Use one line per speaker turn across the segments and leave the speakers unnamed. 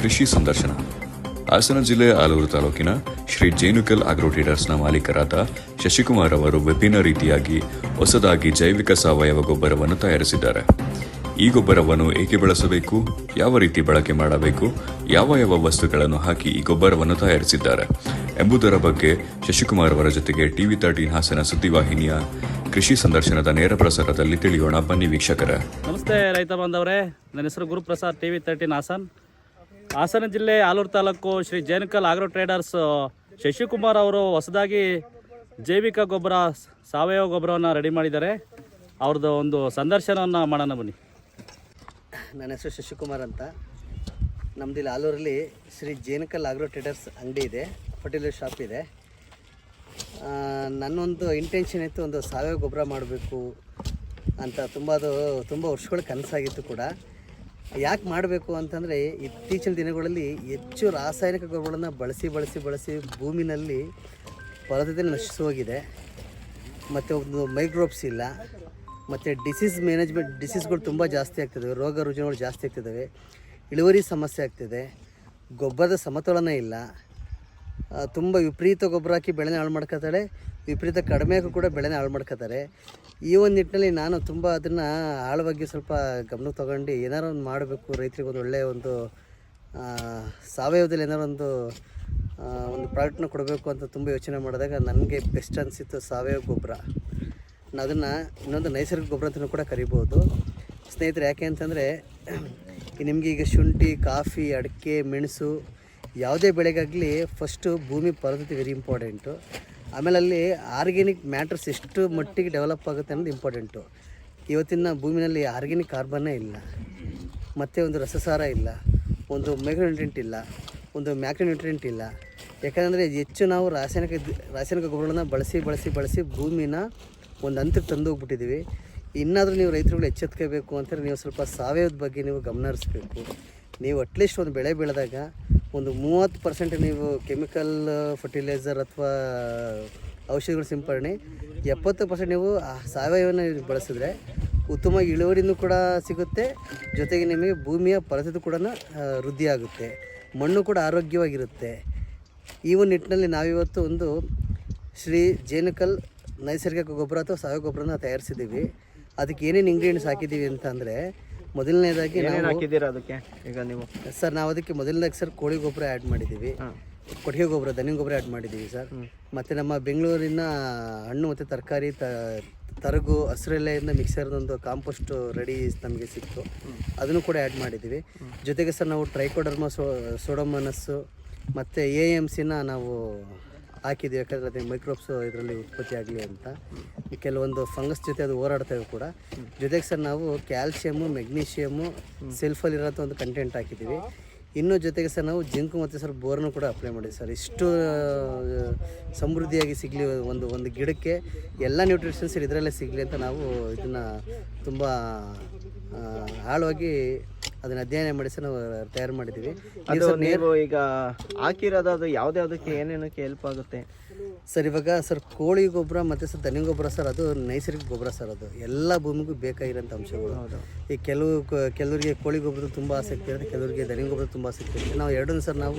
ಕೃಷಿ ಸಂದರ್ಶನ. ಹಾಸನ ಜಿಲ್ಲೆಯ ಆಲೂರು ತಾಲೂಕಿನ ಶ್ರೀ ಜೇನುಕಲ್ ಆಗ್ರೋ ಟ್ರೇಡರ್ಸ್ನ ಮಾಲೀಕರಾದ ಶಶಿಕುಮಾರ್ ಅವರು ವಿಭಿನ್ನ ರೀತಿಯಾಗಿ ಹೊಸದಾಗಿ ಜೈವಿಕ ಸಾವಯವ ಗೊಬ್ಬರವನ್ನು ತಯಾರಿಸಿದ್ದಾರೆ. ಈ ಗೊಬ್ಬರವನ್ನು ಏಕೆ ಬಳಸಬೇಕು? ಯಾವ ರೀತಿ ಬಳಕೆ ಮಾಡಬೇಕು? ಯಾವ ಯಾವ ವಸ್ತುಗಳನ್ನು ಹಾಕಿ ಈ ಗೊಬ್ಬರವನ್ನು ತಯಾರಿಸಿದ್ದಾರೆ? ಎಂಬುದರ ಬಗ್ಗೆ ಶಶಿಕುಮಾರ್ ಅವರ ಜೊತೆಗೆ ಟಿವಿ ತರ್ಟೀನ್ ಹಾಸನ ಸುದ್ದಿವಾಹಿನಿಯ ಕೃಷಿ ಸಂದರ್ಶನದ ನೇರ ಪ್ರಸಾರದಲ್ಲಿ ತಿಳಿಯೋಣ. ಬನ್ನಿ ವೀಕ್ಷಕರ.
ನಮಸ್ತೆ ರೈತ ಬಾಂಧವರೇ. ನನ್ನ ಹೆಸರು ಗುರುಪ್ರಸಾದ್, ಟಿವಿ ತರ್ಟೀನ್ ಹಾಸನ್. ಹಾಸನ ಜಿಲ್ಲೆ ಆಲೂರು ತಾಲೂಕು ಶ್ರೀ ಜೇನಕಲ್ ಆಗ್ರೋ ಟ್ರೇಡರ್ಸ್ ಶಶಿಕುಮಾರ್ ಅವರು ಹೊಸದಾಗಿ ಜೈವಿಕ ಗೊಬ್ಬರ, ಸಾವಯವ ಗೊಬ್ಬರವನ್ನು ರೆಡಿ ಮಾಡಿದ್ದಾರೆ. ಅವ್ರದ್ದು ಒಂದು ಸಂದರ್ಶನವನ್ನು ಮಾಡೋಣ ಬನ್ನಿ.
ನನ್ನ ಹೆಸರು ಶಶಿಕುಮಾರ್ ಅಂತ. ನಮ್ದು ಇಲ್ಲಿ ಆಲೂರಲ್ಲಿ ಶ್ರೀ ಜೇನಕಲ್ ಆಗ್ರೋ ಟ್ರೇಡರ್ಸ್ ಅಂಗಡಿ ಇದೆ ಫರ್ಟಿಲೈಸರ್ ಶಾಪ್ ಇದೆ. ನನ್ನೊಂದು ಇಂಟೆನ್ಷನ್ ಇತ್ತು ಒಂದು ಸಾವಯವ ಗೊಬ್ಬರ ಮಾಡಬೇಕು ಅಂತ. ತುಂಬ ಅದು, ತುಂಬ ವರ್ಷಗಳ ಕನಸಾಗಿತ್ತು ಕೂಡ. ಯಾಕೆ ಮಾಡಬೇಕು ಅಂತಂದರೆ ಇತ್ತೀಚಿನ ದಿನಗಳಲ್ಲಿ ಹೆಚ್ಚು ರಾಸಾಯನಿಕ ಗೊಬ್ಬರಗಳನ್ನು ಬಳಸಿ ಬಳಸಿ ಬಳಸಿ ಭೂಮಿನಲ್ಲಿ ಫಲವತ್ತತೆ ನಶಿಸಿ ಹೋಗಿದೆ. ಮತ್ತು ಒಂದು ಮೈಕ್ರೋಬ್ಸ್ ಇಲ್ಲ. ಮತ್ತು ಡಿಸೀಸ್ ಮ್ಯಾನೇಜ್ಮೆಂಟ್, ಡಿಸೀಸ್ಗಳು ತುಂಬ ಜಾಸ್ತಿ ಆಗ್ತಿದ್ದಾವೆ ರೋಗ ರುಜಿನಗಳು ಜಾಸ್ತಿ ಆಗ್ತಿದ್ದಾವೆ ಇಳುವರಿ ಸಮಸ್ಯೆ ಆಗ್ತಿದೆ. ಗೊಬ್ಬರದ ಸಮತೋಲನ ಇಲ್ಲ. ತುಂಬ ವಿಪರೀತ ಗೊಬ್ಬರ ಹಾಕಿ ಬೆಳೆನ ಹಾಳು ಮಾಡ್ಕೋತಾರೆ ವಿಪರೀತ ಕಡಿಮೆ ಕೂಡ ಬೆಳೆನ ಹಾಳು ಮಾಡ್ಕೋತಾರೆ. ಈ ಒಂದು ನಿಟ್ಟಿನಲ್ಲಿ ನಾನು ತುಂಬ ಅದನ್ನು ಆಳವಾಗಿ ಸ್ವಲ್ಪ ಗಮನ ತೊಗೊಂಡು ಏನಾರು ಒಂದು ಮಾಡಬೇಕು, ರೈತರಿಗೆ ಒಂದು ಒಳ್ಳೆಯ ಒಂದು ಸಾವಯವದಲ್ಲಿ ಏನಾರು ಒಂದು ಒಂದು ಪ್ರಾಡಕ್ಟ್ನ ಕೊಡಬೇಕು ಅಂತ ತುಂಬ ಯೋಚನೆ ಮಾಡಿದಾಗ ನನಗೆ ಬೆಸ್ಟ್ ಅನಿಸಿತ್ತು ಸಾವಯವ ಗೊಬ್ಬರ. ನಾನು ಅದನ್ನು ಇನ್ನೊಂದು ನೈಸರ್ಗಿಕ ಗೊಬ್ಬರ ಅಂತಲೂ ಕೂಡ ಕರಿಬೋದು ಸ್ನೇಹಿತರೆ, ಯಾಕೆ ಅಂತಂದರೆ ನಿಮಗೆ ಈಗ ಶುಂಠಿ, ಕಾಫಿ, ಅಡಿಕೆ, ಮೆಣಸು ಯಾವುದೇ ಬೆಳೆಗಾಗಲಿ ಫಸ್ಟು ಭೂಮಿ ಫಲವತ್ತತೆ ವೆರಿ ಇಂಪಾರ್ಟೆಂಟು ಆಮೇಲೆ ಅಲ್ಲಿ ಆರ್ಗ್ಯಾನಿಕ್ ಮ್ಯಾಟ್ರಸ್ ಎಷ್ಟು ಮಟ್ಟಿಗೆ ಡೆವಲಪ್ ಆಗುತ್ತೆ ಅನ್ನೋದು ಇಂಪಾರ್ಟೆಂಟು. ಇವತ್ತಿನ ಭೂಮಿನಲ್ಲಿ ಆರ್ಗ್ಯಾನಿಕ್ ಕಾರ್ಬನ್ನೇ ಇಲ್ಲ. ಮತ್ತು ಒಂದು ರಸಸಾರ ಇಲ್ಲ. ಒಂದು ಮೈಕ್ರೋನ್ಯೂಟ್ರೆಂಟ್ ಇಲ್ಲ. ಒಂದು ಮ್ಯಾಕ್ರೋನ್ಯೂಟ್ರೆಂಟ್ ಇಲ್ಲ. ಯಾಕಂದರೆ ಹೆಚ್ಚು ನಾವು ರಾಸಾಯನಿಕ ರಾಸಾಯನಿಕ ಗೊಬ್ಬರಗಳನ್ನ ಬಳಸಿ ಬಳಸಿ ಬಳಸಿ ಭೂಮಿನ ಒಂದು ಹಂತಕ್ಕೆ ತಂದು ಹೋಗ್ಬಿಟ್ಟಿದ್ದೀವಿ ಇನ್ನಾದರೂ ನೀವು ರೈತರುಗಳು ಎಚ್ಚೆತ್ಕೋಬೇಕು ಅಂತಂದರೆ ನೀವು ಸ್ವಲ್ಪ ಸಾವಯವದ ಬಗ್ಗೆ ನೀವು ಗಮನ ಹರಿಸ್ಬೇಕು. ನೀವು ಅಟ್ಲೀಸ್ಟ್ ಒಂದು ಬೆಳೆ ಬೆಳೆದಾಗ ಒಂದು ಮೂವತ್ತು ಪರ್ಸೆಂಟ್ ನೀವು ಕೆಮಿಕಲ್ ಫರ್ಟಿಲೈಸರ್ ಅಥವಾ ಔಷಧಿಗಳ ಸಿಂಪಡಣೆ, ಎಪ್ಪತ್ತು ಪರ್ಸೆಂಟ್ ನೀವು ಸಾವಯವನ ಬಳಸಿದ್ರೆ ಉತ್ತಮ ಇಳುವರಿನೂ ಕೂಡ ಸಿಗುತ್ತೆ. ಜೊತೆಗೆ ನಿಮಗೆ ಭೂಮಿಯ ಫಲವತ್ತತೆ ಕೂಡ ವೃದ್ಧಿಯಾಗುತ್ತೆ. ಮಣ್ಣು ಕೂಡ ಆರೋಗ್ಯವಾಗಿರುತ್ತೆ. ಈ ಒಂದು ನಿಟ್ಟಿನಲ್ಲಿ ನಾವಿವತ್ತು ಒಂದು ಶ್ರೀ ಜೇನುಕಲ್ ನೈಸರ್ಗಿಕ ಗೊಬ್ಬರ ಅಥವಾ ಸಾವಯವ ಗೊಬ್ಬರನ ತಯಾರಿಸಿದ್ದೀವಿ. ಅದಕ್ಕೆ ಏನೇನು ಇಂಗ್ರೀಡಿಯೆಂಟ್ಸ್ ಹಾಕಿದ್ದೀವಿ ಅಂತ ಅಂದರೆ ಮೊದಲನೇದಾಗಿ
ಹಾಕಿದ್ದೀರಾ ಅದಕ್ಕೆ? ಈಗ ನೀವು?
ಸರ್ ನಾವು ಅದಕ್ಕೆ ಮೊದಲನೇದಾಗಿ ಸರ್ ಕೋಳಿ ಗೊಬ್ಬರ ಆ್ಯಡ್ ಮಾಡಿದ್ದೀವಿ. ಕೊಟ್ಟಿಗೆ ಗೊಬ್ಬರ ದನಿ ಗೊಬ್ಬರ ಆ್ಯಡ್ ಮಾಡಿದ್ದೀವಿ ಸರ್. ಮತ್ತು ನಮ್ಮ ಬೆಂಗಳೂರಿನ ಹಣ್ಣು ಮತ್ತು ತರಕಾರಿ ತ ತರಗು ಹಸಿರೆಲೆಯಿಂದ ಮಿಕ್ಸರ್ದೊಂದು ಕಾಂಪೋಸ್ಟ್ ರೆಡಿ ನಮಗೆ ಸಿಕ್ತು. ಅದನ್ನು ಕೂಡ ಆ್ಯಡ್ ಮಾಡಿದ್ದೀವಿ. ಜೊತೆಗೆ ಸರ್ ನಾವು ಟ್ರೈಕೋಡರ್ಮ ಸೋ ಸೋಡೋಮನಸ್ಸು ಮತ್ತು ಎ ಎಂ ಸಿನ ನಾವು ಹಾಕಿದ್ದೀವಿ. ಯಾಕಂದರೆ ಅದೇ ಮೈಕ್ರೋಬ್ಸ್ ಇದರಲ್ಲಿ ಉತ್ಪತ್ತಿ ಆಗಲಿ ಅಂತ. ಕೆಲವೊಂದು ಫಂಗಸ್ ಜೊತೆ ಅದು ಹೋರಾಡ್ತೇವೆ ಕೂಡ. ಜೊತೆಗೆ ಸರ್ ನಾವು ಕ್ಯಾಲ್ಶಿಯಮ್ಮು ಮೆಗ್ನೀಷಿಯಮ್ಮು ಸೆಲ್ಫಲ್ಲಿರೋಂಥ ಒಂದು ಕಂಟೆಂಟ್ ಹಾಕಿದ್ದೀವಿ. ಇನ್ನು ಜೊತೆಗೆ ಸರ್ ನಾವು ಜಿಂಕು ಮತ್ತು ಸರ್ ಬೋರ್ನು ಕೂಡ ಅಪ್ಲೈ ಮಾಡಿದ್ವಿ ಸರ್. ಇಷ್ಟು ಸಮೃದ್ಧಿಯಾಗಿ ಸಿಗಲಿ ಒಂದು ಒಂದು ಗಿಡಕ್ಕೆ ಎಲ್ಲ ನ್ಯೂಟ್ರಿಷನ್ಸ್ ಇದರಲ್ಲೇ ಸಿಗಲಿ ಅಂತ ನಾವು ಇದನ್ನು ತುಂಬ ಆಳವಾಗಿ ಅದನ್ನು ಅಧ್ಯಯನ ಮಾಡಿಸಿ ನಾವು ತಯಾರು ಮಾಡಿದ್ದೀವಿ.
ಅದು ನೀವು ಈಗ ಹಾಕಿರೋದು ಅದು ಯಾವ್ದ್ಯಾವ್ದಕ್ಕೆ ಏನೇನಕ್ಕೆ ಹೆಲ್ಪ್ ಆಗುತ್ತೆ?
ಸರ್ ಇವಾಗ ಸರ್ ಕೋಳಿ ಗೊಬ್ಬರ ಮತ್ತು ಸರ್ ದನಿ ಗೊಬ್ಬರ ಸರ್ ಅದು ನೈಸರ್ಗಿಕ ಗೊಬ್ಬರ ಸರ್ ಅದು ಎಲ್ಲ ಭೂಮಿಗೂ ಬೇಕಾಗಿರೋಂಥ ಅಂಶಗಳು. ಈ ಕೆಲವು ಕ- ಕೆಲವರಿಗೆ ಕೋಳಿ ಗೊಬ್ಬರದ ತುಂಬ ಆಸಕ್ತಿ ಇರುತ್ತೆ ಕೆಲವರಿಗೆ ದನಿ ಗೊಬ್ಬರ ತುಂಬ ಆಸಕ್ತಿ ಇರುತ್ತೆ. ನಾವು ಎರಡನ್ನೂ ಸರ್ ನಾವು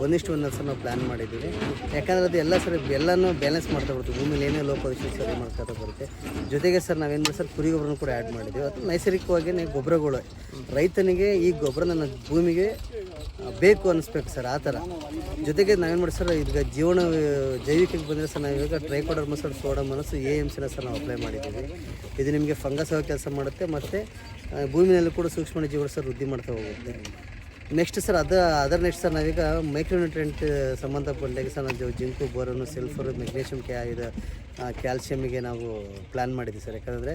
ಒಂದಿಷ್ಟು ಒಂದೊಂದು ಸರ್ ನಾವು ಪ್ಲ್ಯಾನ್ ಮಾಡಿದ್ದೀವಿ. ಯಾಕಂದರೆ ಅದು ಎಲ್ಲ ಸರ್ ಎಲ್ಲನೂ ಬ್ಯಾಲೆನ್ಸ್ ಮಾಡ್ತಾ ಬರುತ್ತೆ. ಭೂಮಿಲಿ ಏನೇ ಲೋಪದೋಷ ಸರಿ ಮಾಡ್ತಾ ಬರುತ್ತೆ. ಜೊತೆಗೆ ಸರ್ ನಾವೇನು ಸರ್ ಕುರಿ ಗೊಬ್ಬರನೂ ಕೂಡ ಆ್ಯಡ್ ಮಾಡಿದ್ದೀವಿ. ಅದು ನೈಸರ್ಗಿಕವಾಗಿಯೇ ಗೊಬ್ಬರಗಳು. ರೈತನಿಗೆ ಈ ಗೊಬ್ಬರ ನನ್ನ ಭೂಮಿಗೆ ಬೇಕು ಅನಿಸ್ಬೇಕು ಸರ್, ಆ ಥರ. ಜೊತೆಗೆ ನಾವೇನು ಮಾಡಿ ಸರ್, ಈಗ ಜೀವನ, ಜೈವಿಕಕ್ಕೆ ಬಂದರೆ ಸರ್, ನಾವು ಇವಾಗ trichoderma sir pseudomonas A M ಸಿನ ಸರ್ ನಾವು ಅಪ್ಲೈ ಮಾಡಿದ್ದೀವಿ. ಇದು ನಿಮಗೆ ಫಂಗಸ್ ಆಗಿ ಕೆಲಸ ಮಾಡುತ್ತೆ, ಮತ್ತು ಭೂಮಿಯಲ್ಲೂ ಕೂಡ ಸೂಕ್ಷ್ಮ ಜೀವನ ಸರ್ ವೃದ್ಧಿ ಮಾಡ್ತಾ ಹೋಗುತ್ತೆ. ನೆಕ್ಸ್ಟ್ ಸರ್ ಅದ ಅದರ ನೆಕ್ಸ್ಟ್ ಸರ್ ನಾವೀಗ ಮೈಕ್ರೋನ್ಯೂಟ್ರೆಂಟ್ ಸಂಬಂಧಪಟ್ಟಾಗ ಸರ್ ನಾವು ಜಿಂಕು ಬೋರನ್ನು ಸಿಲ್ಫರ್ ಮೆಗ್ನೀಷಿಯಮ್ ಕ್ಯಾ ಇದು ಕ್ಯಾಲ್ಶಿಯಮಿಗೆ ನಾವು ಪ್ಲ್ಯಾನ್ ಮಾಡಿದ್ದೀವಿ ಸರ್ ಯಾಕಂದರೆ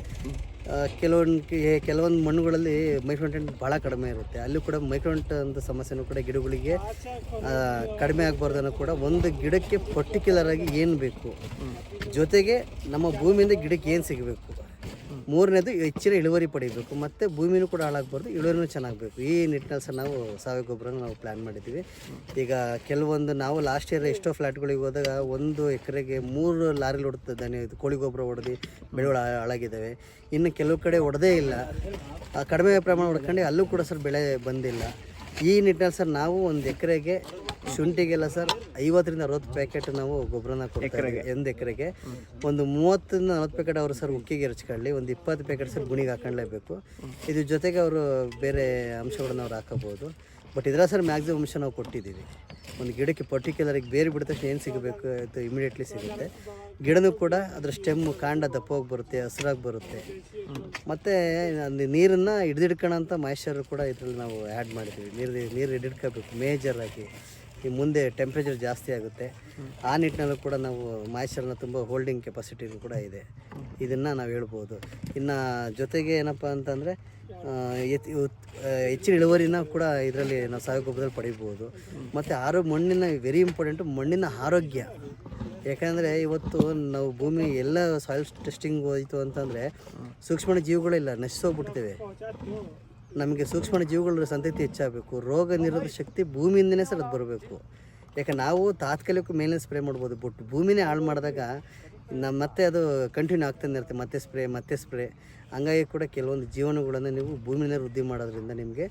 ಕೆಲವೊಂದು ಕೆಲವೊಂದು ಮಣ್ಣುಗಳಲ್ಲಿ ಮೈಕ್ರೋನ್ಯೂಟ್ರೆಂಟ್ ಭಾಳ ಕಡಿಮೆ ಇರುತ್ತೆ. ಅಲ್ಲೂ ಕೂಡ ಮೈಕ್ರೋನ್ಯೂಟ್ ಅಂತ ಸಮಸ್ಯೆನೂ ಕೂಡ ಗಿಡಗಳಿಗೆ ಕಡಿಮೆ ಆಗಬಾರ್ದನ್ನು ಕೂಡ ಒಂದು ಗಿಡಕ್ಕೆ ಪರ್ಟಿಕ್ಯುಲರ್ ಆಗಿ ಏನು ಬೇಕು? ಜೊತೆಗೆ ನಮ್ಮ ಭೂಮಿಯಿಂದ ಗಿಡಕ್ಕೆ ಏನು ಸಿಗಬೇಕು? ಮೂರನೇದು ಹೆಚ್ಚಿನ ಇಳುವರಿ ಪಡಿಬೇಕು ಮತ್ತು ಭೂಮಿನೂ ಕೂಡ ಹಾಳಾಗಬಾರ್ದು, ಇಳುವರಿನೂ ಚೆನ್ನಾಗಬೇಕು. ಈ ನಿಟ್ಟಿನಲ್ಲಿ ಸರ್ ನಾವು ಸಾವಯವ ಗೊಬ್ಬರನ ನಾವು ಪ್ಲ್ಯಾನ್ ಮಾಡಿದ್ದೀವಿ. ಈಗ ಕೆಲವೊಂದು ನಾವು ಲಾಸ್ಟ್ ಇಯರ್ ಎಷ್ಟೋ ಫ್ಲ್ಯಾಟ್ಗಳಿಗೆ ಹೋದಾಗ ಒಂದು ಎಕರೆಗೆ ಮೂರು ಲಾರಿಲಿ ಹೊಡುತ್ತೆ ದಾನಿ ಇದು ಕೋಳಿ ಗೊಬ್ಬರ ಹೊಡೆದು ಬೆಳೆಗಳು ಹಾಳಾಗಿದ್ದಾವೆ. ಇನ್ನು ಕೆಲವು ಕಡೆ ಹೊಡೆದೇ ಇಲ್ಲ. ಕಡಿಮೆ ಪ್ರಮಾಣ ಹೊಡ್ಕೊಂಡು ಅಲ್ಲೂ ಕೂಡ ಸರ್ ಬೆಳೆ ಬಂದಿಲ್ಲ. ಈ ನಿಟ್ಟಿನಲ್ಲಿ ಸರ್ ನಾವು ಒಂದು ಎಕರೆಗೆ ಶುಂಠಿಗೆಲ್ಲ ಸರ್ ಐವತ್ತರಿಂದ ಅರವತ್ತು ಪ್ಯಾಕೆಟ್ ನಾವು ಗೊಬ್ಬರನ ಕೊಡ್ತೀವಿ ಒಂದು ಎಕರೆಗೆ. ಒಂದು ಮೂವತ್ತರಿಂದ ನಲ್ವತ್ತು ಪ್ಯಾಕೆಟ್ ಅವರು ಸರ್ ಉಕ್ಕಿಗೆ ಎರಚ್ಕೊಳ್ಳಿ ಒಂದು ಇಪ್ಪತ್ತು ಪ್ಯಾಕೆಟ್ ಸರ್ ಗುಣಿಗೆ ಹಾಕೊಳ್ಳೇಬೇಕು ಇದ್ರ ಜೊತೆಗೆ ಅವರು ಬೇರೆ ಅಂಶಗಳನ್ನ ಅವ್ರು ಹಾಕೋಬೋದು ಬಟ್ ಇದರ ಸರ್ ಮ್ಯಾಕ್ಸಿಮಮ್ ಅಂಶ ನಾವು ಕೊಟ್ಟಿದ್ದೀವಿ. ಒಂದು ಗಿಡಕ್ಕೆ ಪರ್ಟಿಕ್ಯುಲರಿಗೆ ಬೇರೆ ಬಿಡ್ತಕ್ಷಣ ಏನು ಸಿಗಬೇಕು ಅದು ಇಮಿಡಿಯೇಟ್ಲಿ ಸಿಗುತ್ತೆ. ಗಿಡನೂ ಕೂಡ ಅದರ ಸ್ಟೆಮ್ಮು ಕಾಂಡ ದಪ್ಪವಾಗಿ ಬರುತ್ತೆ, ಹಸಿರಾಗಿ ಬರುತ್ತೆ. ಮತ್ತು ನೀರನ್ನು ಹಿಡಿದಿಡ್ಕೊಳ್ಳೋಂಥ ಮಾಯಿಶ್ಚರ್ ಕೂಡ ಇದರಲ್ಲಿ ನಾವು ಆ್ಯಡ್ ಮಾಡಿದ್ದೀವಿ ನೀರು ನೀರು ಹಿಡಿಡ್ಕೋಬೇಕು ಆಗಿ. ಈ ಮುಂದೆ ಟೆಂಪ್ರೇಚರ್ ಜಾಸ್ತಿ ಆಗುತ್ತೆ. ಆ ನಿಟ್ಟಿನಲ್ಲೂ ಕೂಡ ನಾವು ಮಾಯಿಶ್ಚರ್ನ ತುಂಬ ಹೋಲ್ಡಿಂಗ್ ಕೆಪಾಸಿಟಿ ಕೂಡ ಇದೆ. ಇದನ್ನು ನಾವು ಹೇಳ್ಬೋದು. ಇನ್ನು ಜೊತೆಗೆ ಏನಪ್ಪ ಅಂತಂದರೆ ಹೆಚ್ಚಿನ ಇಳುವರಿನ ಕೂಡ ಇದರಲ್ಲಿ ನಾವು ಸಾವಯವ ಗೊಬ್ಬರದಲ್ಲಿ ಪಡಿಬೋದು. ಮತ್ತು ಆರೋಗ್ಯ, ಮಣ್ಣಿನ ವೆರಿ ಇಂಪಾರ್ಟೆಂಟು ಮಣ್ಣಿನ ಆರೋಗ್ಯ. ಯಾಕಂದರೆ ಇವತ್ತು ನಾವು ಭೂಮಿ ಎಲ್ಲ ಸಾಯಿಲ್ ಟೆಸ್ಟಿಂಗ್ ಹೋಯಿತು ಅಂತಂದರೆ ಸೂಕ್ಷ್ಮ ಜೀವಿಗಳಿಲ್ಲ ನಶಿಸೋಗ್ಬಿಡ್ತೇವೆ ನಮಗೆ ಸೂಕ್ಷ್ಮ ಜೀವಿಗಳ ಸಂತತಿ ಹೆಚ್ಚಾಗಬೇಕು. ರೋಗ ನಿರೋಧಕ ಶಕ್ತಿ ಭೂಮಿಯಿಂದನೇ ಸರ್ ಅದು ಬರಬೇಕು. ಯಾಕೆ ನಾವು ತಾತ್ಕಾಲಿಕ ಮೇಲೆ ಸ್ಪ್ರೇ ಮಾಡ್ಬೋದು ಬಟ್ ಭೂಮಿನೇ ಹಾಳು ಮಾಡಿದಾಗ ನಮ್ಮ ಮತ್ತೆ ಅದು ಕಂಟಿನ್ಯೂ ಆಗ್ತಾನೆ ಇರುತ್ತೆ, ಮತ್ತೆ ಸ್ಪ್ರೇ ಮತ್ತೆ ಸ್ಪ್ರೇ ಹಂಗಾಗಿ ಕೂಡ ಕೆಲವೊಂದು ಜೀವನಗಳನ್ನು ನೀವು ಭೂಮಿನೇ ವೃದ್ಧಿ ಮಾಡೋದ್ರಿಂದ ನಿಮಗೆ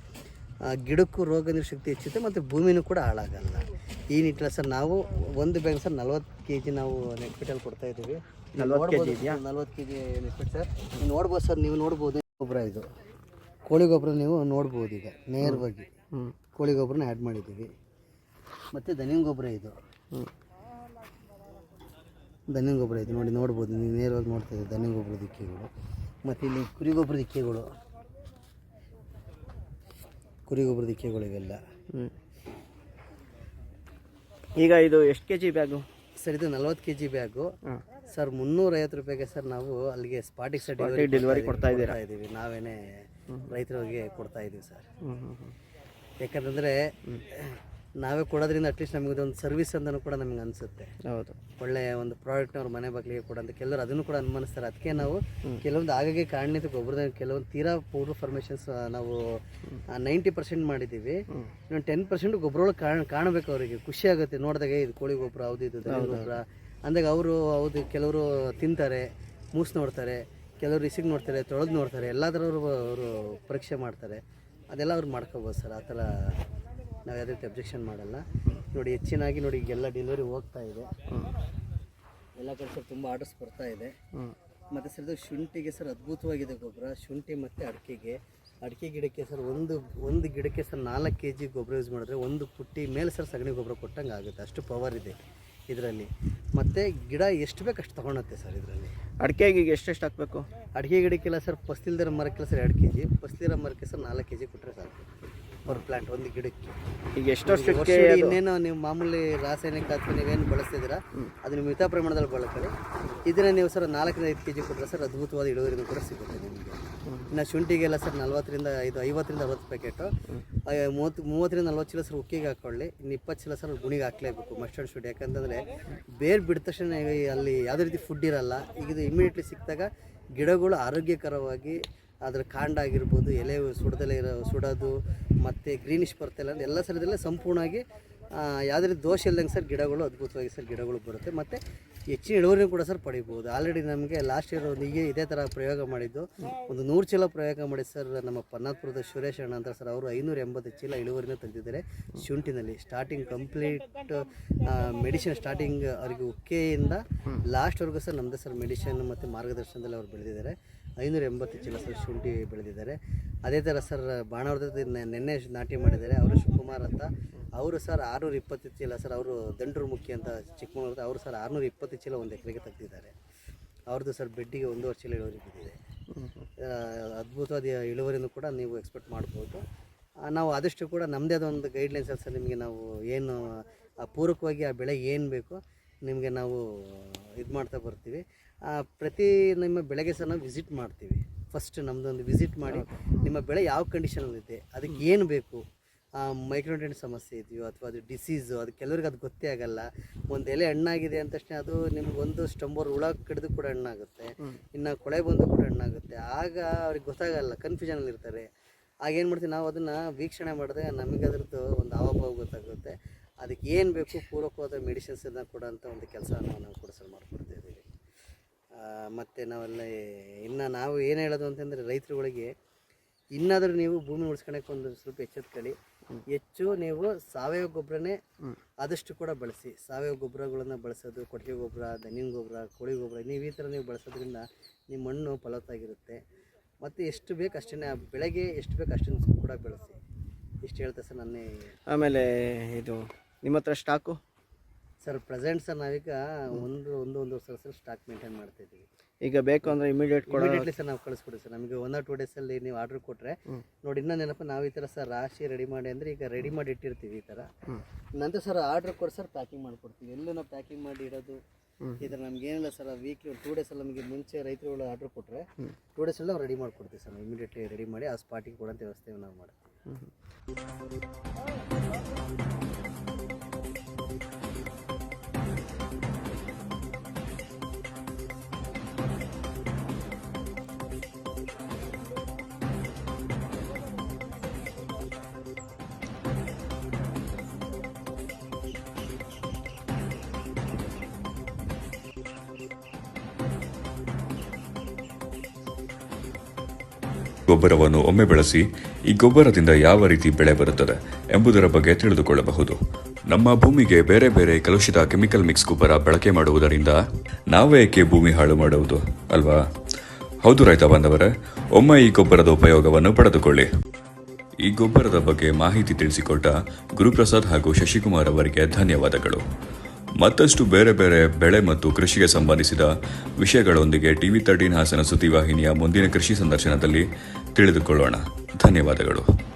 ಗಿಡಕ್ಕೂ ರೋಗ ನಿರೋಧಕ ಶಕ್ತಿ ಹೆಚ್ಚುತ್ತೆ, ಮತ್ತು ಭೂಮಿನೂ ಕೂಡ ಹಾಳಾಗಲ್ಲ. ಈ ನಿಟ್ಟಿನಲ್ಲಿ ಸರ್ ನಾವು ಒಂದು ಬ್ಯಾಗ್ ಸರ್ ನಲ್ವತ್ತು ಕೆ ಜಿ ನಾವು ನೆಕ್ಪಿಟಲ್ಲಿ ಕೊಡ್ತಾ ಇದ್ದೀವಿ. ನಲ್ವತ್ತು ಕೆ ಜಿ ಇದೆಯಾ? ನಲ್ವತ್ತು ಕೆ ಜಿ ಸರ್. ನೀವು ನೋಡ್ಬೋದು ಸರ್ ನೀವು ನೋಡ್ಬೋದು ಗೊಬ್ಬರ ಇದು. ಕೋಳಿ ಗೊಬ್ಬರ ನೀವು ನೋಡ್ಬೋದು ಈಗ ನೇರವಾಗಿ. ಕೋಳಿ ಗೊಬ್ಬರನ ಆ್ಯಡ್ ಮಾಡಿದ್ದೀವಿ. ಮತ್ತು ದನಿನ ಗೊಬ್ಬರ ಇದು. ದನಿನ ಗೊಬ್ಬರ ಇದು ನೋಡಿ ನೋಡ್ಬೋದು ನೀವು ನೇರವಾಗಿ ನೋಡ್ತಾ ಇದ್ದೀವಿ ದನಿನ ಗೊಬ್ಬರ ದಿಕ್ಕಿಗಳು ಮತ್ತು ಇಲ್ಲಿ ಕುರಿ ಗೊಬ್ಬರದ ದಿಕ್ಕಿಗಳು ಕುರಿ ಗೊಬ್ಬರದ ಇಕ್ಕೆಗಳು ಇವೆಲ್ಲ.
ಈಗ ಇದು ಎಷ್ಟು ಕೆ ಜಿ ಬ್ಯಾಗು
ಸರ್ ಇದು ನಲ್ವತ್ತು ಕೆ ಜಿ ಬ್ಯಾಗು ಸರ್ ಮುನ್ನೂರೈವತ್ತು ರೂಪಾಯಿಗೆ ಸರ್ ನಾವು ಅಲ್ಲಿಗೆ ಸ್ಪಾಟಿಗೆ ಸರ್
ಡೆಲಿವರಿ ಕೊಡ್ತಾ
ಇದ್ದೀವಿ. ನಾವೇನೇ ರೈತರಿಗೆ ಕೊಡ್ತಾ ಇದ್ದೀವಿ ಸರ್ ಯಾಕಂತಂದರೆ ನಾವೇ ಕೊಡೋದ್ರಿಂದ ಅಟ್ಲೀಸ್ಟ್ ನಮಗೆ ಒಂದು ಸರ್ವಿಸ್ ಅಂತಲೂ ಕೂಡ ನಮಗೆ ಅನಿಸುತ್ತೆ.
ಹೌದು.
ಒಳ್ಳೆಯ ಒಂದು ಪ್ರಾಡಕ್ಟ್ನ ಅವ್ರ ಮನೆ ಬಾಗಿಲಿಗೆ ಅಂತ ಕೆಲವರು ಅದನ್ನು ಕೂಡ ಅನುಮಾನಿಸ್ತಾರೆ. ಅದಕ್ಕೆ ನಾವು ಕೆಲವೊಂದು ಆಗಾಗ್ಗೆ ಕಾರಣೀಯ ಗೊಬ್ಬರದ ಕೆಲವೊಂದು ತೀರಾ ಪೌಡರ್ ಫಾರ್ಮೇಷನ್ಸ್ ನಾವು ನೈಂಟಿ ಪರ್ಸೆಂಟ್ ಮಾಡಿದ್ದೀವಿ. ಇನ್ನೊಂದು ಟೆನ್ ಪರ್ಸೆಂಟ್ ಗೊಬ್ಬರೊಳಗೆ ಕಾಣ ಕಾಣಬೇಕು ಅವರಿಗೆ. ಖುಷಿ ಆಗುತ್ತೆ. ನೋಡಿದಾಗ ಇದು ಕೋಳಿ ಗೊಬ್ಬರ ಹೌದು ಇದು ಗೊಬ್ಬರ. ಅಂದಾಗ ಅವರು ಹೌದು ಕೆಲವರು ತಿಂತಾರೆ ಮೂಸ್ ನೋಡ್ತಾರೆ ಕೆಲವರು ಇಸಿಗೆ ನೋಡ್ತಾರೆ ತೊಳೆದು ನೋಡ್ತಾರೆ ಎಲ್ಲ ಥರ ಅವರು ಅವರು ಪರೀಕ್ಷೆ ಮಾಡ್ತಾರೆ. ಅದೆಲ್ಲ ಅವ್ರು ಮಾಡ್ಕೋಬೋದು ಸರ್ ಆ ಥರ ನಾವು ಯಾವುದೇ ರೀತಿ ಅಬ್ಜೆಕ್ಷನ್ ಮಾಡಲ್ಲ. ನೋಡಿ ಹೆಚ್ಚಿನಾಗಿ ನೋಡಿ ಈಗೆಲ್ಲ ಡೆಲಿವರಿ ಹೋಗ್ತಾ ಇದೆ. ಎಲ್ಲ ಕಡೆ ಸರ್ ತುಂಬ ಆರ್ಡರ್ಸ್ ಬರ್ತಾ ಇದೆ. ಮತ್ತು ಸರ್ ಇದು ಶುಂಠಿಗೆ ಸರ್ ಅದ್ಭುತವಾಗಿದೆ ಗೊಬ್ಬರ ಶುಂಠಿ ಮತ್ತು ಅಡಿಕೆಗೆ. ಅಡಿಕೆ ಗಿಡಕ್ಕೆ ಸರ್ ಒಂದು ಒಂದು ಗಿಡಕ್ಕೆ ಸರ್ ನಾಲ್ಕು ಕೆ ಜಿ ಗೊಬ್ಬರ ಯೂಸ್ ಮಾಡಿದ್ರೆ ಒಂದು ಪುಟ್ಟಿ ಮೇಲೆ ಸರ್ ಸಗಣಿ ಗೊಬ್ಬರ ಕೊಟ್ಟಂಗೆ ಆಗುತ್ತೆ. ಅಷ್ಟು ಪವರ್ ಇದೆ ಇದರಲ್ಲಿ. ಮತ್ತು ಗಿಡ ಎಷ್ಟು ಬೇಕು ಅಷ್ಟು ತೊಗೊಳುತ್ತೆ ಸರ್ ಇದರಲ್ಲಿ.
ಅಡಿಕೆಗೆ ಈಗ ಎಷ್ಟೆಷ್ಟು ಹಾಕಬೇಕು?
ಅಡಿಕೆ ಗಿಡಕ್ಕೆಲ್ಲ ಸರ್ ಫಸ್ಲಿಲ್ದಿರೋ ಮರಕ್ಕೆಲ್ಲ ಸರ್ ಎರಡು ಕೆ ಜಿ ಫಸ್ಲಿರೋ ಮರಕ್ಕೆ ಸರ್ ನಾಲ್ಕು ಕೆ ಜಿ ಕೊಟ್ಟರೆ ಸಾಕು. ಪರ್ ಪ್ಲಾಂಟ್ ಒಂದು ಗಿಡಕ್ಕೆ.
ಈಗ ಎಷ್ಟು ವರ್ಷಕ್ಕೆ
ವರ್ಷವಿಡೀ ಇನ್ನೇನು ನೀವು ಮಾಮೂಲಿ ರಾಸಾಯನಿಕ ಅಥವಾ ನೀವೇನು ಬಳಸ್ತಿದ್ದೀರಾ ಅದನ್ನು ಮಿತ ಪ್ರಮಾಣದಲ್ಲಿ ಬಳಕೊಳ್ಳಿ. ಇದನ್ನ ನೀವು ಸರ್ ನಾಲ್ಕರಿಂದ ಐದು ಕೆ ಜಿ ಕೊಟ್ಟರೆ ಸರ್ ಅದ್ಭುತವಾದ ಇಳುವರಿನೂ ಕೂಡ ಸಿಗುತ್ತೆ ನಿಮಗೆ. ಇನ್ನು ಶುಂಠಿಗೆಲ್ಲ ಸರ್ ನಲ್ವತ್ತರಿಂದ ಐದು ಐವತ್ತರಿಂದ ಅರವತ್ತು ಪ್ಯಾಕೆಟು ಮೂವತ್ತು ಮೂವತ್ತರಿಂದ ನಲ್ವತ್ತು ಚೀಲ ಸರ್ ಉಕ್ಕಿಗೆ ಹಾಕ್ಕೊಳ್ಳಿ ಇನ್ನು ಇಪ್ಪತ್ತು ಚೀಲ ಸರ್ ಗುಣಿಗೆ ಹಾಕಲೇಬೇಕು ಮಸ್ಟರ್ಡ್ ಶುಡ್ ಯಾಕಂತಂದರೆ ಬೇರೆ ಬಿಡ್ದ ತಕ್ಷಣ ಅಲ್ಲಿ ಯಾವುದೇ ರೀತಿ ಫುಡ್ ಇರಲ್ಲ. ಈಗ ಇದು ಇಮಿಡಿಯೇಟ್ಲಿ ಸಿಕ್ಕಿದಾಗ ಗಿಡಗಳು ಆರೋಗ್ಯಕರವಾಗಿ ಅದರ ಕಾಂಡ ಆಗಿರ್ಬೋದು, ಎಲೆ ಸುಡದಲ್ಲೇ ಇರೋ, ಸುಡೋದು, ಮತ್ತು ಗ್ರೀನಿಶ್ ಬರ್ತಿಲ್ಲ ಅಂದರೆ ಎಲ್ಲ ಸರದಲ್ಲೇ ಸಂಪೂರ್ಣವಾಗಿ ಯಾವುದೇ ರೀತಿ ದೋಷ ಇಲ್ಲದಂಗೆ ಸರ್ ಗಿಡಗಳು ಅದ್ಭುತವಾಗಿ ಸರ್ ಗಿಡಗಳು ಬರುತ್ತೆ. ಮತ್ತು ಹೆಚ್ಚಿನ ಇಳುವರಿನೂ ಕೂಡ ಸರ್ ಪಡಿಬೋದು. ಆಲ್ರೆಡಿ ನಮಗೆ ಲಾಸ್ಟ್ ಇಯರ್ ಒಂದು ಹೀಗೆ ಇದೇ ಥರ ಪ್ರಯೋಗ ಮಾಡಿದ್ದು. ಒಂದು ನೂರು ಚೀಲ ಪ್ರಯೋಗ ಮಾಡಿ ಸರ್ ನಮ್ಮ ಪನ್ನಾಪುರದ ಸುರೇಶ್ ಅಣ್ಣ ಅಂತ ಸರ್ ಅವರು ಐನೂರ ಎಂಬತ್ತು ಚೀಲ ಇಳುವರಿನ ತೆಗೆದಿದ್ದಾರೆ ಶುಂಠಿನಲ್ಲಿ ಸ್ಟಾರ್ಟಿಂಗ್ ಕಂಪ್ಲೀಟ್ ಮೆಡಿಸಿನ್ ಸ್ಟಾರ್ಟಿಂಗ್ ಅವರಿಗೆ ಉಕ್ಕೆಯಿಂದ ಲಾಸ್ಟ್ವರೆಗೂ ಸರ್ ನಮ್ಮದೇ ಸರ್ ಮೆಡಿಸಿನ್ ಮತ್ತು ಮಾರ್ಗದರ್ಶನದಲ್ಲಿ ಅವ್ರು ಬೆಳೆದಿದ್ದಾರೆ. ಐನೂರ ಎಂಬತ್ತು ಚೀಲ ಸರ್ ಶುಂಠಿ ಬೆಳೆದಿದ್ದಾರೆ. ಅದೇ ಥರ ಸರ್ ಬಾಣವರದ ನಿನ್ನೆ ನಾಟಿ ಮಾಡಿದ್ದಾರೆ ಅವರು ಶಿವಕುಮಾರ್ ಅಂತ. ಅವರು ಸರ್ ಆರುನೂರ ಇಪ್ಪತ್ತು ಚೀಲ, ಸರ್ ಅವರು ದಂಡರು ಮುಖ್ಯ ಅಂತ ಚಿಕ್ಕಮಗಳೂರು, ಅವರು ಸರ್ ಆರುನೂರ ಇಪ್ಪತ್ತು ಚೀಲ ಒಂದು ಎಕರೆಗೆ ತೆಗೆದಿದ್ದಾರೆ. ಅವ್ರದ್ದು ಸರ್ ಬೆಡ್ಡಿಗೆ ಒಂದೂವರೆ ಚೀಲ ಇಳುವರಿ ಬಿದ್ದಿದೆ. ಅದ್ಭುತವಾದ ಇಳುವರಿನೂ ಕೂಡ ನೀವು ಎಕ್ಸ್ಪೆಕ್ಟ್ ಮಾಡ್ಬೋದು. ನಾವು ಆದಷ್ಟು ಕೂಡ ನಮ್ಮದೇ ಆದ ಒಂದು ಗೈಡ್ಲೈನ್ಸ್ ಸರ್ ನಿಮಗೆ ನಾವು ಏನು ಪೂರಕವಾಗಿ ಆ ಬೆಳೆ ಏನು ಬೇಕು, ನಿಮಗೆ ನಾವು ಇದು ಮಾಡ್ತಾ ಬರ್ತೀವಿ. ಪ್ರತಿ ನಿಮ್ಮ ಬೆಳೆಗೆ ಸಹ ನಾವು ವಿಸಿಟ್ ಮಾಡ್ತೀವಿ. ಫಸ್ಟ್ ನಮ್ಮದೊಂದು ವಿಸಿಟ್ ಮಾಡಿ ನಿಮ್ಮ ಬೆಳೆ ಯಾವ ಕಂಡೀಷನಲ್ಲಿದೆ ಅದಕ್ಕೆ ಏನು ಬೇಕು? ಮೈಕ್ರೋನ್ಯೂಟ್ರಿಯೆಂಟ್ ಸಮಸ್ಯೆ ಇದೆಯೋ ಅಥವಾ ಅದು ಡಿಸೀಸು ಅದು ಕೆಲವ್ರಿಗೆ ಅದು ಗೊತ್ತೇ ಆಗಲ್ಲ. ಒಂದು ಎಲೆ ಹಣ್ಣಾಗಿದೆ ಅಂದ ತಕ್ಷಣ ಅದು ನಿಮ್ಗೆ ಒಂದು ಸ್ಟಂಬರ್ ಹುಳ ಕಡಿದು ಕೂಡ ಹಣ್ಣಾಗುತ್ತೆ. ಇನ್ನು ಕೊಳೆ ಬಂದು ಕೂಡ ಹಣ್ಣಾಗುತ್ತೆ. ಆಗ ಅವ್ರಿಗೆ ಗೊತ್ತಾಗಲ್ಲ ಕನ್ಫ್ಯೂಷನಲ್ಲಿ ಇರ್ತಾರೆ. ಆಗ ಏನು ಮಾಡ್ತೀವಿ, ನಾವು ಅದನ್ನು ವೀಕ್ಷಣೆ ಮಾಡಿದ್ರೆ ನಮಗೆ ಅದ್ರದ್ದು ಒಂದು ಹಾವಭಾವ ಗೊತ್ತಾಗುತ್ತೆ. ಅದಕ್ಕೆ ಏನು ಬೇಕು, ಪೂರಕವಾದ ಮೆಡಿಸಿನ್ಸನ್ನು ಕೊಡೋಂಥ ಒಂದು ಕೆಲಸವನ್ನು ನಾವು ಕೂಡ ಸರ್ ಮತ್ತು ನಾವೆಲ್ಲ ಇನ್ನು ನಾವು ಏನು ಹೇಳೋದು ಅಂತಂದರೆ ರೈತರುಗಳಿಗೆ ಇನ್ನಾದರೂ ನೀವು ಭೂಮಿ ಉಳಿಸ್ಕೊಳಕ್ಕೆ ಒಂದು ಸ್ವಲ್ಪ ಎಚ್ಚೆತ್ಕೊಳ್ಳಿ ಹೆಚ್ಚು ನೀವು ಸಾವಯವ ಗೊಬ್ಬರನೇ ಆದಷ್ಟು ಕೂಡ ಬಳಸಿ. ಸಾವಯವ ಗೊಬ್ಬರಗಳನ್ನು ಬಳಸೋದು, ಕೊಟ್ಟಿಗೆ ಗೊಬ್ಬರ ದನಿನ ಗೊಬ್ಬರ ಕೋಳಿ ಗೊಬ್ಬರ ನೀವು ಈ ಥರ ನೀವು ಬಳಸೋದ್ರಿಂದ ನಿಮ್ಮ ಮಣ್ಣು ಫಲವತ್ತಾಗಿರುತ್ತೆ. ಮತ್ತು ಎಷ್ಟು ಬೇಕು ಅಷ್ಟೇ ಬೆಳೆಗೆ ಎಷ್ಟು ಬೇಕು ಅಷ್ಟನ್ನು ಕೂಡ ಬೆಳೆಸಿ. ಇಷ್ಟು ಹೇಳ್ತಾ ಸರ್, ನನ್ನೇ
ಆಮೇಲೆ ಇದು ನಿಮ್ಮ ಹತ್ರ ಸ್ಟಾಕು?
ಸರ್ ಪ್ರೆಸೆಂಟ್ ಸರ್ ನಾವೀಗ ಒಂದು ಒಂದು ಒಂದು ವರ್ಷ ಸರ್ ಸ್ಟಾಕ್ ಮೇಂಟೈನ್ ಮಾಡ್ತಾ ಇದ್ದೀವಿ.
ಈಗ ಬೇಕು ಅಂದ್ರೆ ಇಮಿಡಿಯೇಟ್ ಕೊಡಿ
ಇಮಿಡಿಯೇಟ್ಲಿ ಸರ್ ನಾವು ಕಳಿಸ್ಕೊಡಿ ಸರ್. ನಮಗೆ ಒನ್ ಆರ್ ಟೂ ಡೇಸಲ್ಲಿ ನೀವು ಆರ್ಡರ್ ಕೊಟ್ಟರೆ ನೋಡಿ ಇನ್ನೂ ನೆನಪು ನಾವು ಈ ಥರ ಸರ್ ರಾಶಿ ರೆಡಿ ಮಾಡಿ ಅಂದರೆ ಈಗ ರೆಡಿ ಮಾಡಿ ಇಟ್ಟಿರ್ತೀವಿ ಈ ಥರ ನಂತರ ಸರ್ ಆರ್ಡರ್ ಕೊಡಿ ಸರ್ ಪ್ಯಾಕಿಂಗ್ ಮಾಡಿಕೊಡ್ತೀವಿ. ಎಲ್ಲೂ ನಾವು ಪ್ಯಾಕಿಂಗ್ ಮಾಡಿ ಇಡೋದು. ಈ ಥರ ನಮ್ಗೆ ಏನಿಲ್ಲ ಸರ್ ವೀಕ್ಲಿ ಟೂ ಅಲ್ಲಿ ನಮಗೆ ಮುಂಚೆ ರೈತರುಗಳು ಆರ್ಡರ್ ಕೊಟ್ಟರೆ ಟೂ ಡೇಸಲ್ಲಿ ನಾವು ರೆಡಿ ಮಾಡಿಕೊಡ್ತೀವಿ ಸರ್. ನಾವು ಇಮಿಡಿಯೇಟ್ಲಿ ರೆಡಿ ಮಾಡಿ ಆ ಸ್ಪಾಟಿಗೆ ಕೊಡೋಂಥ ವ್ಯವಸ್ಥೆ ನಾವು ಮಾಡ್ತೀವಿ.
ಗೊಬ್ಬರವನ್ನು ಒಮ್ಮೆ ಬಳಸಿ ಈ ಗೊಬ್ಬರದಿಂದ ಯಾವ ರೀತಿ ಬೆಳೆ ಬರುತ್ತದೆ ಎಂಬುದರ ಬಗ್ಗೆ ತಿಳಿದುಕೊಳ್ಳಬಹುದು. ನಮ್ಮ ಭೂಮಿಗೆ ಬೇರೆ ಬೇರೆ ಕಲುಷಿತ ಕೆಮಿಕಲ್ ಮಿಕ್ಸ್ ಗೊಬ್ಬರ ಬಳಕೆ ಮಾಡುವುದರಿಂದ ನಾವೇ ಏಕೆ ಭೂಮಿ ಹಾಳು ಮಾಡುವುದು, ಅಲ್ವಾ? ಹೌದು ರೈತ ಬಾಂಧವರೇ, ಒಮ್ಮೆ ಈ ಗೊಬ್ಬರದ ಉಪಯೋಗವನ್ನು ಪಡೆದುಕೊಳ್ಳಿ. ಈ ಗೊಬ್ಬರದ ಬಗ್ಗೆ ಮಾಹಿತಿ ತಿಳಿಸಿಕೊಟ್ಟ ಗುರುಪ್ರಸಾದ್ ಹಾಗೂ ಶಶಿಕುಮಾರ್ ಅವರಿಗೆ ಧನ್ಯವಾದಗಳು. ಮತ್ತಷ್ಟು ಬೇರೆ ಬೇರೆ ಬೆಳೆ ಮತ್ತು ಕೃಷಿಗೆ ಸಂಬಂಧಿಸಿದ ವಿಷಯಗಳೊಂದಿಗೆ ಟಿವಿ ತರ್ಟೀನ್ ಹಾಸನ ಸುದ್ದಿವಾಹಿನಿಯ ಮುಂದಿನ ಕೃಷಿ ಸಂದರ್ಶನದಲ್ಲಿ ತಿಳಿದುಕೊಳ್ಳೋಣ. ಧನ್ಯವಾದಗಳು.